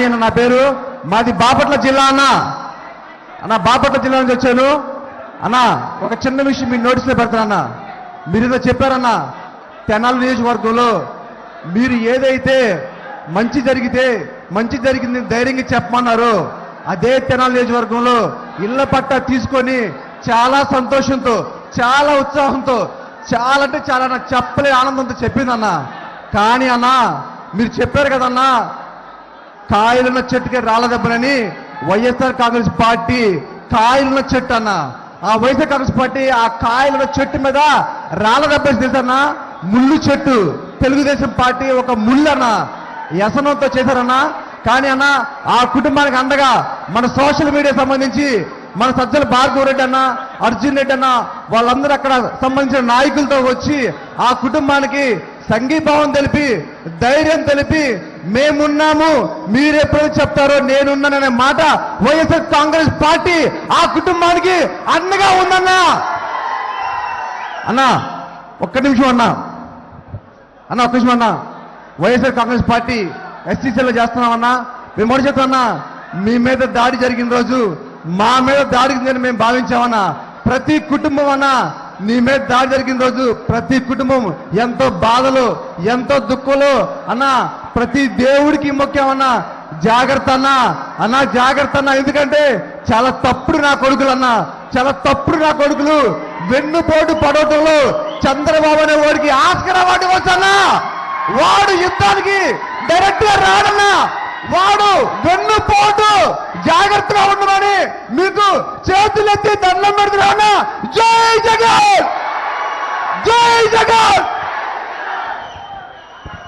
నాని అన్న నా పేరు మాది బాపట్ల జిల్లా అన్న. అన్న బాపట్ల జిల్లా నుంచి వచ్చాను. అన్న ఒక చిన్న విషయం మీ నోటీసులో పెడతానన్న మీరు ఏదో చెప్పారన్న తెనాలి నియోజకవర్గంలో మీరు ఏదైతే మంచి జరిగితే మంచి జరిగింది ధైర్యంగా చెప్పమన్నారు అదే తెనాలి నియోజకవర్గంలో ఇళ్ళ పట్ట తీసుకొని చాలా సంతోషంతో చాలా ఉత్సాహంతో చాలా అంటే చాలా చెప్పలే ఆనందంతో చెప్పిందన్న. కానీ అన్న మీరు చెప్పారు కదన్నా కాయలున్న చెట్టుకి రాళ్ళ దెబ్బలని వైఎస్ఆర్ కాంగ్రెస్ పార్టీ కాయలున్న చెట్టు అన్న. ఆ వైఎస్ఆర్ కాంగ్రెస్ పార్టీ ఆ కాయలున్న చెట్టు మీద రాళ్ళ దెబ్బలు తెలుసన్న ముళ్ళు చెట్టు. తెలుగుదేశం పార్టీ ఒక ముళ్ళు అన్న. వ్యసనంతో చేశారన్న కానీ అన్న ఆ కుటుంబానికి అండగా మన సోషల్ మీడియా సంబంధించి మన సజ్జల భార్గవ రెడ్డి అన్న అర్జున్ రెడ్డి అన్న వాళ్ళందరూ అక్కడ సంబంధించిన నాయకులతో వచ్చి ఆ కుటుంబానికి సంఘీభావం తెలిపి ధైర్యం తెలిపి మేమున్నాము. మీరు చెప్తారో నేనున్నాననే మాట వైఎస్ఆర్ కాంగ్రెస్ పార్టీ ఆ కుటుంబానికి అండగా ఉందన్నా. అన్నా ఒక్క నిమిషం అన్నా. అన్నా ఒక్క నిమిషం అన్నా. వైఎస్ఆర్ కాంగ్రెస్ పార్టీ ఎస్టీసీలో చేస్తున్నామన్నా. మేము ఒకటి చెప్తామన్నా మీ మీద దాడి జరిగిన రోజు మా మీద దాడి జరిగిందని మేము భావించామన్నా. ప్రతి కుటుంబం అన్నా నీ మీద దాడి జరిగిన రోజు ప్రతి కుటుంబం ఎంతో బాధలు ఎంతో దుఃఖంలో. అన్నా ప్రతి దేవుడికి ముఖ్యమన్నా జాగ్రత్త అన్నా. అన్నా జాగ్రత్త అన్నా. ఎందుకంటే చాలా తప్పుడు నా కొడుకులు అన్నా. చాలా తప్పుడు నా కొడుకులు. వెన్నుపోటు పడవటంలో చంద్రబాబు అనే వాడికి ఆస్కర్ అవార్డు వచ్చన్నా వాడు యుద్ధానికి డైరెక్ట్గా రాడన్నా. వాడు వెన్నుపోటు. జాగ్రత్తగా ఉండమని మీకు చేతులెత్తి దండం పెడుతున్నా జై జగన్! జై జగన్!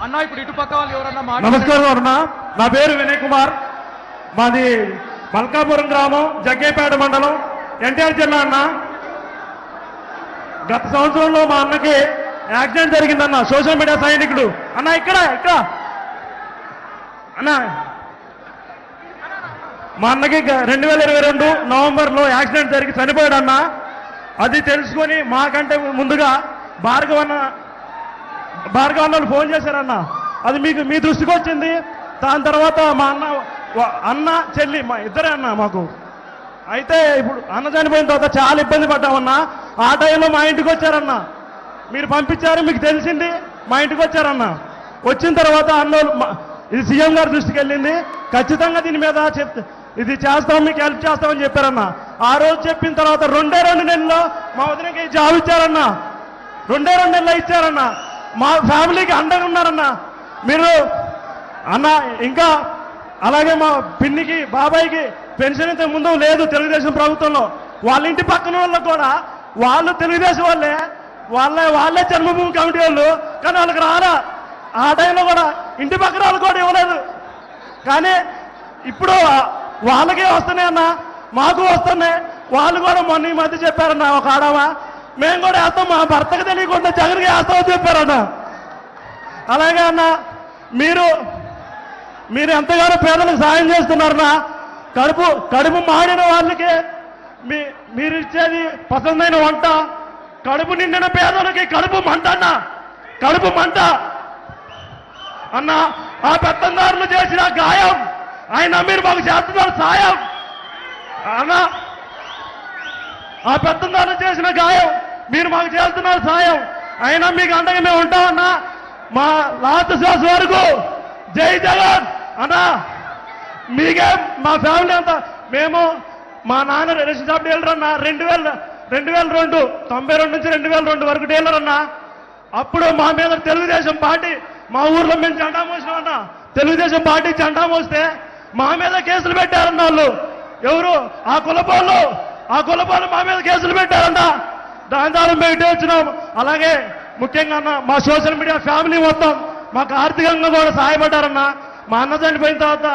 అన్న ఇప్పుడు ఇటు పక్క వాళ్ళు ఎవరన్నా నమస్కారం అన్న. నా పేరు వినయ్ కుమార్. మాది మల్కాపురం గ్రామం జగ్గేపేట మండలం ఎన్టీఆర్ జిల్లా అన్న. గత సంవత్సరంలో మా అన్నకి యాక్సిడెంట్ జరిగిందన్న. సోషల్ మీడియా సైనికుడు. అన్న ఇక్కడ ఇక్కడ. అన్న మా అన్నకి రెండు వేల ఇరవై రెండు నవంబర్లో యాక్సిడెంట్ జరిగి చనిపోయాడు అన్న అది తెలుసుకొని మాకంటే ముందుగా భార్గవన్న భార్గవ్ అన్నలు ఫోన్ చేశారన్న. అది మీకు మీ దృష్టికి వచ్చింది. దాని తర్వాత మా అన్న అన్న చెల్లి మా ఇద్దరే అన్న మాకు. అయితే ఇప్పుడు అన్న చనిపోయిన తర్వాత చాలా ఇబ్బంది పడ్డామన్నా. ఆ టైంలో మా ఇంటికి వచ్చారన్న. మీరు పంపించారు మీకు తెలిసింది మా ఇంటికి వచ్చారన్న. వచ్చిన తర్వాత అన్నోళ్ళు ఇది సీఎం గారి దృష్టికి వెళ్ళింది. ఖచ్చితంగా దీని మీద చెప్తే ఇది చేస్తాం మీకు హెల్ప్ చేస్తామని చెప్పారన్న. ఆ రోజు చెప్పిన తర్వాత రెండే రెండు నెలల్లో మా వదినకి జాబ్ ఇచ్చారన్న. రెండే రెండు నెలలు ఇచ్చారన్న. మా ఫ్యామిలీకి అండగా ఉన్నారన్న. మీరు అన్న ఇంకా అలాగే మా పిన్నికి బాబాయ్కి పెన్షన్ ఇంత ముందు లేదు తెలుగుదేశం ప్రభుత్వంలో. వాళ్ళ ఇంటి పక్కన వాళ్ళకు కూడా వాళ్ళు తెలుగుదేశం వాళ్ళే. వాళ్ళే వాళ్ళే జన్మభూమి కమిటీ వాళ్ళు. కానీ వాళ్ళకి రాలా ఆ టైంలో కూడా ఇంటి పక్కన వాళ్ళు కూడా ఇవ్వలేదు. కానీ ఇప్పుడు వాళ్ళకే వస్తున్నాయి అన్న. మాకు వస్తున్నాయి. వాళ్ళు కూడా మొన్న ఈ మధ్య చెప్పారన్న ఒక ఆడవా. మేము కూడా వేస్తాం మా భర్తకు తెలియకుండా జగన్కి వేస్తామని చెప్పారన్న. అలాగే అన్న మీరు మీరు ఎంతగానో పేదలకు సాయం చేస్తున్నారన్న కడుపు కడుపు మాడిన వాళ్ళకి మీ మీరు ఇచ్చేది పసందైన వంట కడుపు నిండిన పేదలకి కడుపు మంట అన్న. కడుపు మంట. అన్న ఆ పెత్తందారులు చేసిన గాయం ఆయన మీరు మాకు చేస్తున్నారు సాయం. అన్న ఆ పెత్తందారులు చేసిన గాయం మీరు మాకు చేస్తున్నారు సాయం. అయినా మీకు అండగా మేము ఉంటామన్నా మా లాస్ట్ శ్వాస వరకు జై జగన్ అన్నా. మీకే మా ఫ్యామిలీ అంతా మేము మా నాన్న రేషన్ షాప్ డీలర్ అన్న. రెండు వేల రెండు వేల రెండు తొంభై రెండు నుంచి రెండు వేల రెండు వరకు డీలర్ అన్న. అప్పుడు మా మీద తెలుగుదేశం పార్టీ మా ఊర్లో మేము జెండా మోసినామన్నా తెలుగుదేశం పార్టీ జెండా మోస్తే మా మీద కేసులు పెట్టారన్న వాళ్ళు. ఎవరు? ఆ కులపాలు ఆ కులపాలు మా మీద కేసులు పెట్టారంట. దాని ద్వారా మేము ఇటే వచ్చినాం. అలాగే ముఖ్యంగా అన్న మా సోషల్ మీడియా ఫ్యామిలీ మొత్తం మాకు ఆర్థికంగా కూడా సహాయపడ్డారన్న. మా అన్న చనిపోయిన తర్వాత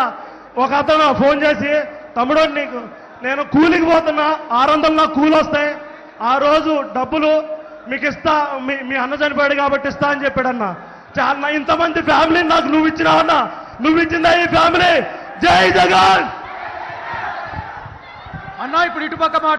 ఒక అతను ఫోన్ చేసి తమ్ముడు నీకు నేను కూలికి పోతున్నా. ఆరు వందలు నాకు కూలి వస్తాయి. ఆ రోజు డబ్బులు మీకు ఇస్తా మీ మీ అన్న చనిపోయాడు కాబట్టి ఇస్తా అని చెప్పాడన్న. చాలా ఇంతమంది ఫ్యామిలీ నాకు నువ్వు ఇచ్చినావన్నా. నువ్వు ఇచ్చిందా ఈ ఫ్యామిలీ? జై జగన్ అన్న ఇప్పుడు ఇటు పక్క మాట